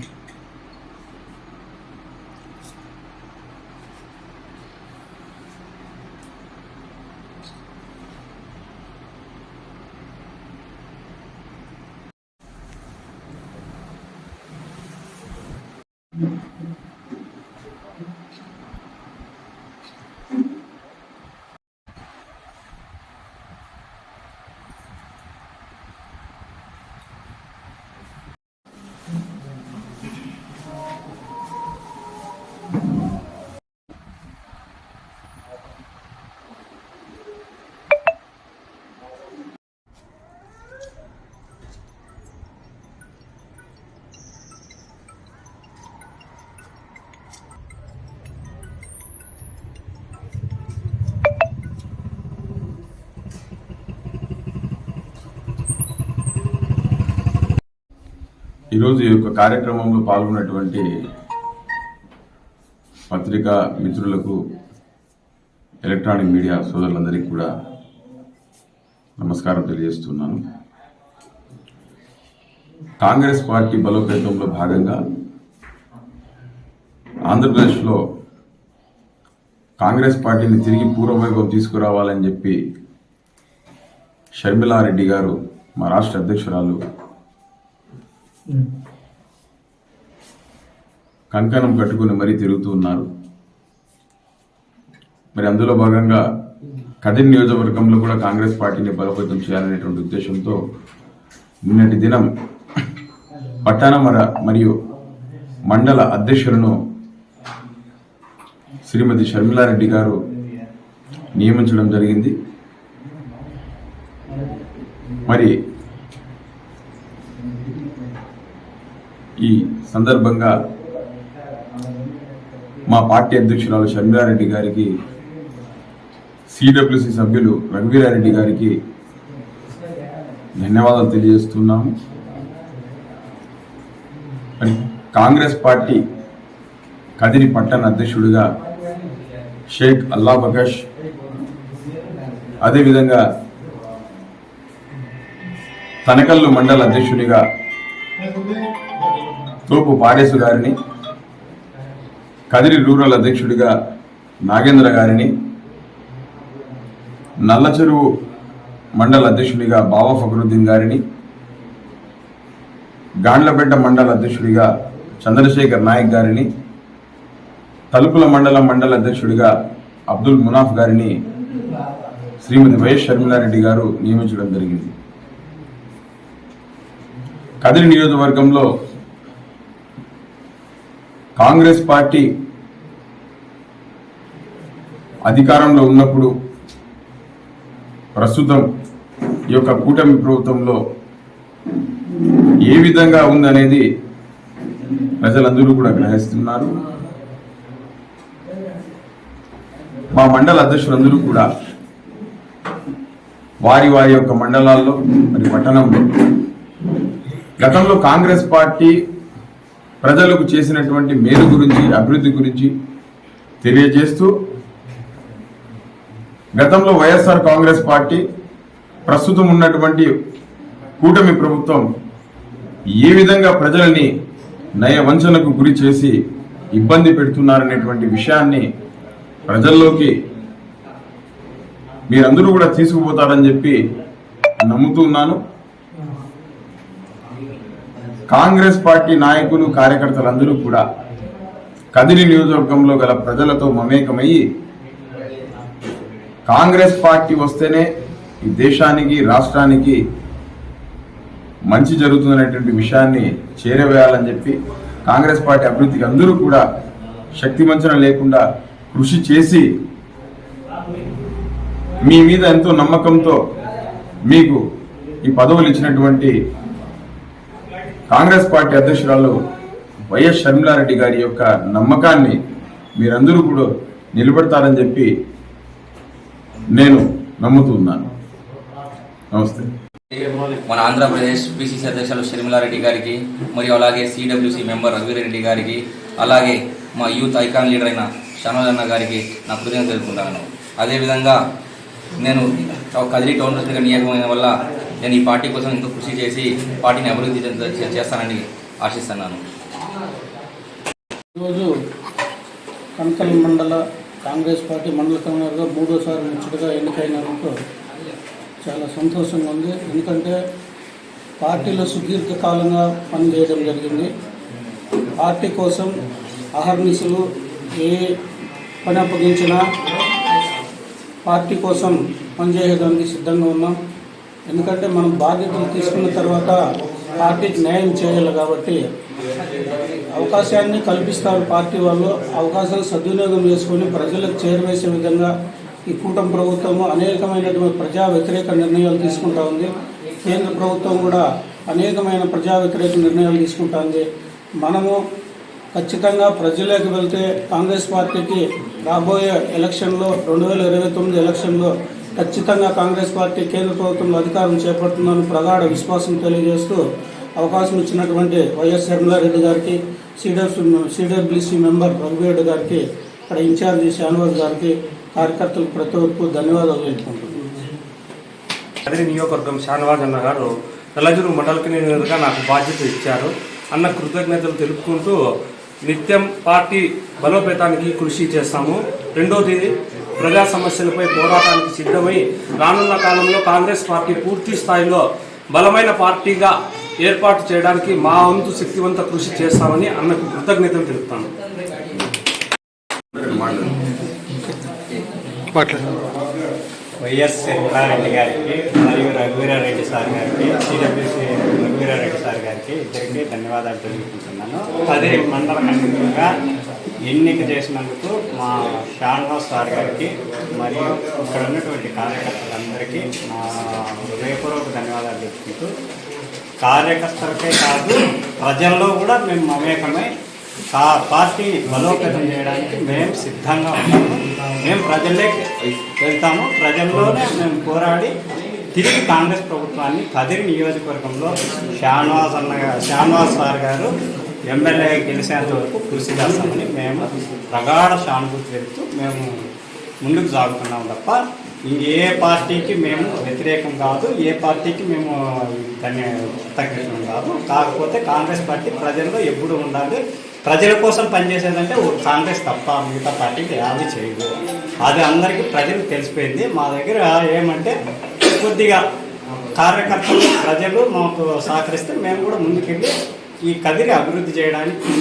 Thank mm -hmm. you. ఈరోజు ఈ యొక్క కార్యక్రమంలో పాల్గొన్నటువంటి పత్రికా మిత్రులకు ఎలక్ట్రానిక్ మీడియా సోదరులందరికీ కూడా నమస్కారం తెలియజేస్తున్నాను. కాంగ్రెస్ పార్టీ బలోపేతంలో భాగంగా ఆంధ్రప్రదేశ్లో కాంగ్రెస్ పార్టీని తిరిగి పూర్వవైభవం తీసుకురావాలని చెప్పి షర్మిలారెడ్డి గారు మా రాష్ట్ర అధ్యక్షురాలు కంకణం కట్టుకుని మరీ తిరుగుతూ ఉన్నారు. మరి అందులో భాగంగా కఠిన నియోజకవర్గంలో కూడా కాంగ్రెస్ పార్టీని బలోపేతం చేయాలనేటువంటి ఉద్దేశంతో నిన్నటి దినం పట్టణ మర- మరియు మండల అధ్యక్షులను శ్రీమతి షర్మిలారెడ్డి గారు నియమించడం జరిగింది. మరి ఈ సందర్భంగా మా పార్టీ అధ్యక్షురాలు షర్మిలారెడ్డి గారికి సిడబ్ల్యూసి సభ్యులు రఘువీరారెడ్డి గారికి ధన్యవాదాలు తెలియజేస్తున్నాము. మరి కాంగ్రెస్ పార్టీ కదిరి పట్టణ అధ్యక్షుడిగా షేక్ అల్లా బకష్ అదేవిధంగా తనకల్లు మండల అధ్యక్షుడిగా తూపు పారేసు గారిని కదిరి రూరల్ అధ్యక్షుడిగా నాగేంద్ర గారిని నల్లచెరువు మండల అధ్యక్షుడిగా బావ ఫక్రుద్దీన్ గారిని గాండ్లపేట మండల అధ్యక్షుడిగా చంద్రశేఖర్ నాయక్ గారిని తలుపుల మండలం మండల అధ్యక్షుడిగా అబ్దుల్ మునాఫ్ గారిని శ్రీమతి వైఎస్ షర్మిలారెడ్డి గారు నియమించడం జరిగింది. కదిరి నియోజకవర్గంలో కాంగ్రెస్ పార్టీ అధికారంలో ఉన్నప్పుడు ప్రస్తుతం ఈ యొక్క కూటమి ప్రభుత్వంలో ఏ విధంగా ఉందనేది ప్రజలందరూ కూడా గ్రహిస్తున్నారు. మా మండల అధ్యక్షులందరూ కూడా వారి వారి యొక్క మండలాల్లో మరి పట్టణంలో గతంలో కాంగ్రెస్ పార్టీ ప్రజలకు చేసినటువంటి మేలు గురించి అభివృద్ధి గురించి తెలియజేస్తూ గతంలో వైఎస్ఆర్ కాంగ్రెస్ పార్టీ ప్రస్తుతం ఉన్నటువంటి కూటమి ప్రభుత్వం ఏ విధంగా ప్రజల్ని నయ వంచనకు గురి చేసి ఇబ్బంది పెడుతున్నారనేటువంటి విషయాన్ని ప్రజల్లోకి మీరందరూ కూడా తీసుకుపోతారని చెప్పి నమ్ముతున్నాను కాంగ్రెస్ పార్టీ నాయకులు కార్యకర్తలందరూ కూడా కదిరి నియోజకవర్గంలో గల ప్రజలతో మమేకమయ్యి కాంగ్రెస్ పార్టీ వస్తేనే ఈ దేశానికి రాష్ట్రానికి మంచి జరుగుతుందనేటువంటి విషయాన్ని చేరవేయాలని చెప్పి కాంగ్రెస్ పార్టీ అభివృద్ధికి అందరూ కూడా శక్తి వంచన లేకుండా కృషి చేసి మీ మీద ఎంతో నమ్మకంతో మీకు ఈ పదవులు ఇచ్చినటువంటి కాంగ్రెస్ పార్టీ అధ్యక్షురాలు వైఎస్ షర్మిలారెడ్డి గారి యొక్క నమ్మకాన్ని మీరందరూ కూడా నిలబెడతారని చెప్పి నేను నమ్ముతున్నాను నమస్తే. మన ఆంధ్రప్రదేశ్ పిసిసి అధ్యక్షులు షర్మిలారెడ్డి గారికి మరియు అలాగే సిడబ్ల్యూసి మెంబర్ రఘువీరెడ్డి గారికి అలాగే మా యూత్ ఐకాన్ లీడర్ అయిన షనోజన్న గారికి నా హృదయం తెలుపుకుంటాను. అదేవిధంగా నేను కదిరి టౌన్ ప్రెసిడెంట్గా నియోగమైన వల్ల నేను ఈ పార్టీ కోసం ఎంతో కృషి చేసి పార్టీని అభివృద్ధి చేస్తానని ఆశిస్తున్నాను. ఈరోజు కనకల్ మండల కాంగ్రెస్ పార్టీ మండల కన్వీనర్గా మూడోసారి ముచ్చటగా ఎన్నికైనందుకు చాలా సంతోషంగా ఉంది. ఎందుకంటే పార్టీలో సుదీర్ఘకాలంగా పనిచేయడం జరిగింది. పార్టీ కోసం అహర్నిశలు ఏ పని అప్పగించినా పార్టీ కోసం పనిచేయడానికి సిద్ధంగా ఉన్నాం. ఎందుకంటే మనం బాధ్యతలు తీసుకున్న తర్వాత పార్టీకి న్యాయం చేయాలి కాబట్టి అవకాశాన్ని కల్పిస్తారు పార్టీ వాళ్ళు. అవకాశాన్ని సద్వినియోగం చేసుకొని ప్రజలకు చేరవేసే విధంగా ఈ కూటమి ప్రభుత్వము అనేకమైనటువంటి ప్రజా వ్యతిరేక నిర్ణయాలు తీసుకుంటా ఉంది. కేంద్ర ప్రభుత్వం కూడా అనేకమైన ప్రజా వ్యతిరేక నిర్ణయాలు తీసుకుంటా ఉంది. మనము ఖచ్చితంగా ప్రజలకు వెళ్తే కాంగ్రెస్ పార్టీకి రాబోయే ఎలక్షన్లో రెండు వేల ఇరవై తొమ్మిది ఎలక్షన్లో ఖచ్చితంగా కాంగ్రెస్ పార్టీ కేంద్ర ప్రభుత్వంలో అధికారం చేపడుతుందని ప్రగాఢ విశ్వాసం తెలియజేస్తూ అవకాశం ఇచ్చినటువంటి వైఎస్ రెడ్డి గారికి సిడబ్ల్యూ సిడబ్ల్యూసీ మెంబర్ రఘువీరెడ్డి గారికి ఇక్కడ ఇన్ఛార్జి శానవాజ్ గారికి కార్యకర్తలకు ప్రతి ఒక్కరు ధన్యవాదాలు తెలుపుకుంటున్నాను. అదే నియోజకవర్గం షానవాజ్ అన్న గారు నల్లజూరు మండల నాకు బాధ్యత ఇచ్చారు. అన్న కృతజ్ఞతలు తెలుపుకుంటూ నిత్యం పార్టీ బలోపేతానికి కృషి చేస్తాము. రెండోది ప్రజా సమస్యలపై పోరాటానికి సిద్ధమై రానున్న కాలంలో కాంగ్రెస్ పార్టీ పూర్తి స్థాయిలో బలమైన పార్టీగా ఏర్పాటు చేయడానికి మా వంతు శక్తివంత కృషి చేస్తామని అన్నకు కృతజ్ఞతలు తెలుపుతాను. వైఎస్ శంకరారెడ్డి గారికి మరియు రఘువీరారెడ్డి సార్ గారికి సిడబ్ల్యూసి రఘువీరారెడ్డి సార్ గారికి ఇద్దరికి ధన్యవాదాలు తెలుపుకుంటున్నాను పది మండల కండిగా ఎన్నిక చేసినందుకు మా షాన్వాస్ సార్ గారికి మరియు ఇక్కడ ఉన్నటువంటి కార్యకర్తలందరికీ మా హృదయపూర్వక ధన్యవాదాలు తెలుపుకుంటూ. కార్యకర్తలకే కాదు ప్రజల్లో కూడా మేము మమేకమై పార్టీ బలోపేతం చేయడానికి మేము సిద్ధంగా ఉన్నాము. మేము ప్రజలే వెళ్తాము. ప్రజల్లోనే మేము పోరాడి తిరిగి కాంగ్రెస్ ప్రభుత్వాన్ని కదిరి నియోజకవర్గంలో షాన్వాస్ అన్న శానివాస్ షాన్వాస్ సార్ గారు ఎమ్మెల్యే గెలిచేంత వరకు కృషి చేస్తామని మేము ప్రగాఢ సానుభూతి వెళ్తూ మేము ముందుకు సాగుతున్నాం తప్ప ఏ పార్టీకి మేము వ్యతిరేకం కాదు ఏ పార్టీకి మేము దాన్ని తగ్గించడం కాదు. కాకపోతే కాంగ్రెస్ పార్టీ ప్రజల్లో ఎప్పుడు ఉండాలి. ప్రజల కోసం పనిచేసేదంటే ఓ కాంగ్రెస్ తప్ప మిగతా పార్టీకి యాది చేయదు. అది అందరికీ ప్రజలు తెలిసిపోయింది. మా దగ్గర ఏమంటే కొద్దిగా కార్యకర్తలు ప్రజలు మాకు సహకరిస్తే మేము కూడా ముందుకెళ్ళి ఈ కదిరి అభివృద్ధి చేయడానికి